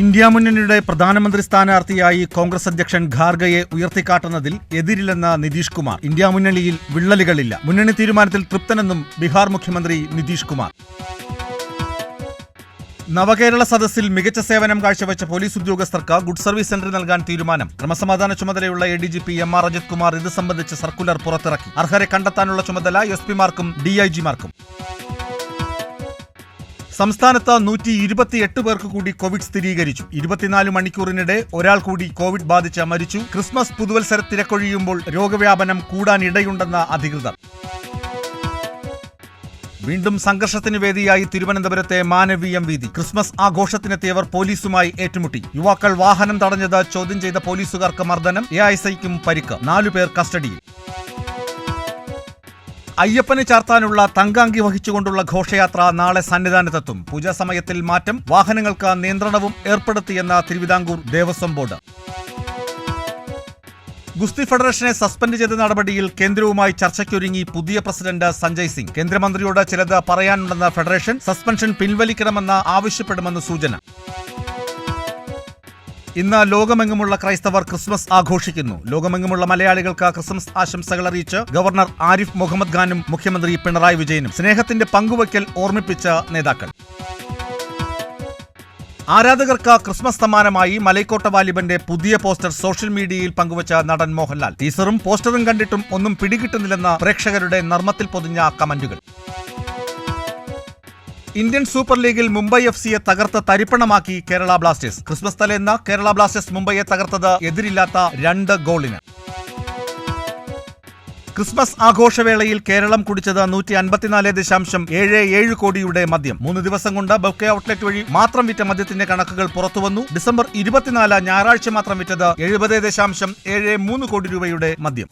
India മുന്നണിയുടെ പ്രധാനമന്ത്രി സ്ഥാനാർത്ഥിയായി കോൺഗ്രസ് അധ്യക്ഷൻ ഖാർഗയെ ഉയർത്തിക്കാട്ടുന്നതിൽ എതിരില്ലെന്ന നിതീഷ് കുമാർ. ഇന്ത്യ മുന്നണിയിൽ വിള്ളലുകളില്ല. മുന്നണി തീരുമാനത്തിൽ തൃപ്തനെന്നും ബീഹാർ മുഖ്യമന്ത്രി നിതീഷ് കുമാർ. നവകേരള സദസ്സിൽ മികച്ച സേവനം കാഴ്ചവെച്ച പോലീസ് ഉദ്യോഗസ്ഥർക്ക് ഗുഡ് സർവീസ് സെന്റർ നൽകാൻ തീരുമാനം. ക്രമസമാധാന ചുമതലയുള്ള A D G P M R Ajith Kumar ഇത് സംബന്ധിച്ച് സർക്കുലർ പുറത്തിറക്കി. അർഹരെ കണ്ടെത്താനുള്ള ചുമതല എസ് പിമാർക്കും ഡിഐജിമാർക്കും സംസ്ഥാനത്ത് നൂറ്റി ഇരുപത്തിയെട്ട് പേർക്ക് കൂടി കോവിഡ് സ്ഥിരീകരിച്ചു. ഇരുപത്തിനാല് മണിക്കൂറിനിടെ ഒരാൾ കൂടി കോവിഡ് ബാധിച്ച് മരിച്ചു. ക്രിസ്മസ് പുതുവത്സര തിരക്കൊഴിയുമ്പോൾ രോഗവ്യാപനം കൂടാനിടയുണ്ടെന്ന അധികൃതർ. വീണ്ടും സംഘർഷത്തിന് വേദിയായി തിരുവനന്തപുരത്തെ മാനവീയം വീതി. ക്രിസ്മസ് ആഘോഷത്തിനെത്തിയവർ പോലീസുമായി ഏറ്റുമുട്ടി. യുവാക്കൾ വാഹനം തടഞ്ഞത് ചോദ്യം ചെയ്ത പോലീസുകാർക്ക് മർദ്ദനം എ ഐസൈക്കും പരിക്ക്. നാലുപേർ കസ്റ്റഡിയിൽ. അയ്യപ്പന് ചാർത്താനുള്ള തങ്കാങ്കി വഹിച്ചുകൊണ്ടുള്ള ഘോഷയാത്ര നാളെ സന്നിധാനത്തെത്തും. പൂജാ സമയത്തിൽ മാറ്റം വാഹനങ്ങൾക്ക് നിയന്ത്രണവും ഏർപ്പെടുത്തിയെന്ന തിരുവിതാംകൂർ ദേവസ്വം ബോർഡ്. ഗുസ്തി ഫെഡറേഷനെ സസ്പെൻഡ് ചെയ്ത നടപടിയിൽ കേന്ദ്രവുമായി ചർച്ചയ്ക്കൊരുങ്ങി പുതിയ പ്രസിഡന്റ് സഞ്ജയ് സിംഗ്. കേന്ദ്രമന്ത്രിയോട് ചിലത് പറയാനുണ്ടെന്ന ഫെഡറേഷൻ സസ്പെൻഷൻ പിൻവലിക്കണമെന്ന് ആവശ്യപ്പെടുമെന്ന് സൂചന. ഇന്ന് ലോകമെങ്ങുമുള്ള ക്രൈസ്തവർ ക്രിസ്മസ് ആഘോഷിക്കുന്നു. ലോകമെങ്ങുമുള്ള മലയാളികൾക്ക് ക്രിസ്മസ് ആശംസകൾ അറിയിച്ച് ഗവർണർ ആരിഫ് മുഹമ്മദ് ഖാനും മുഖ്യമന്ത്രി പിണറായി വിജയനും സ്നേഹത്തിന്റെ പങ്കുവയ്ക്കൽ ഓർമ്മിപ്പിച്ച നേതാക്കൾ. ആരാധകർക്ക് ക്രിസ്മസ് സമ്മാനമായി മലൈക്കോട്ട വാലിബന്റെ പുതിയ പോസ്റ്റർ സോഷ്യൽ മീഡിയയിൽ പങ്കുവച്ച നടൻ മോഹൻലാൽ. ടീസറും പോസ്റ്ററും കണ്ടിട്ടും ഒന്നും പിടികിട്ടുന്നില്ലെന്ന പ്രേക്ഷകരുടെ നർമ്മത്തിൽ പൊതിഞ്ഞ കമന്റുകൾ. ഇന്ത്യൻ സൂപ്പർ ലീഗിൽ മുംബൈ എഫ് സിയെ തകർത്ത് തരിപ്പണമാക്കി കേരള ബ്ലാസ്റ്റേഴ്സ്. ക്രിസ്മസ് തലേന്ന് കേരള ബ്ലാസ്റ്റേഴ്സ് മുംബൈയെ തകർത്തത് എതിരില്ലാത്ത രണ്ട് ഗോളിന്. ക്രിസ്മസ് ആഘോഷവേളയിൽ കേരളം കുടിച്ചത് നൂറ്റി അൻപത്തിനാല് ദശാംശം ഏഴ് ഏഴ് കോടിയുടെ മദ്യം. മൂന്ന് ദിവസം കൊണ്ട് ബൊക്കെ ഔട്ട്ലെറ്റ് വഴി മാത്രം വിറ്റ മദ്യത്തിന്റെ കണക്കുകൾ പുറത്തുവന്നു. ഡിസംബർ ഇരുപത്തിനാല് ഞായറാഴ്ച മാത്രം വിറ്റത് എഴുപത് ദശാംശം ഏഴ് മൂന്ന് കോടി രൂപയുടെ മദ്യം.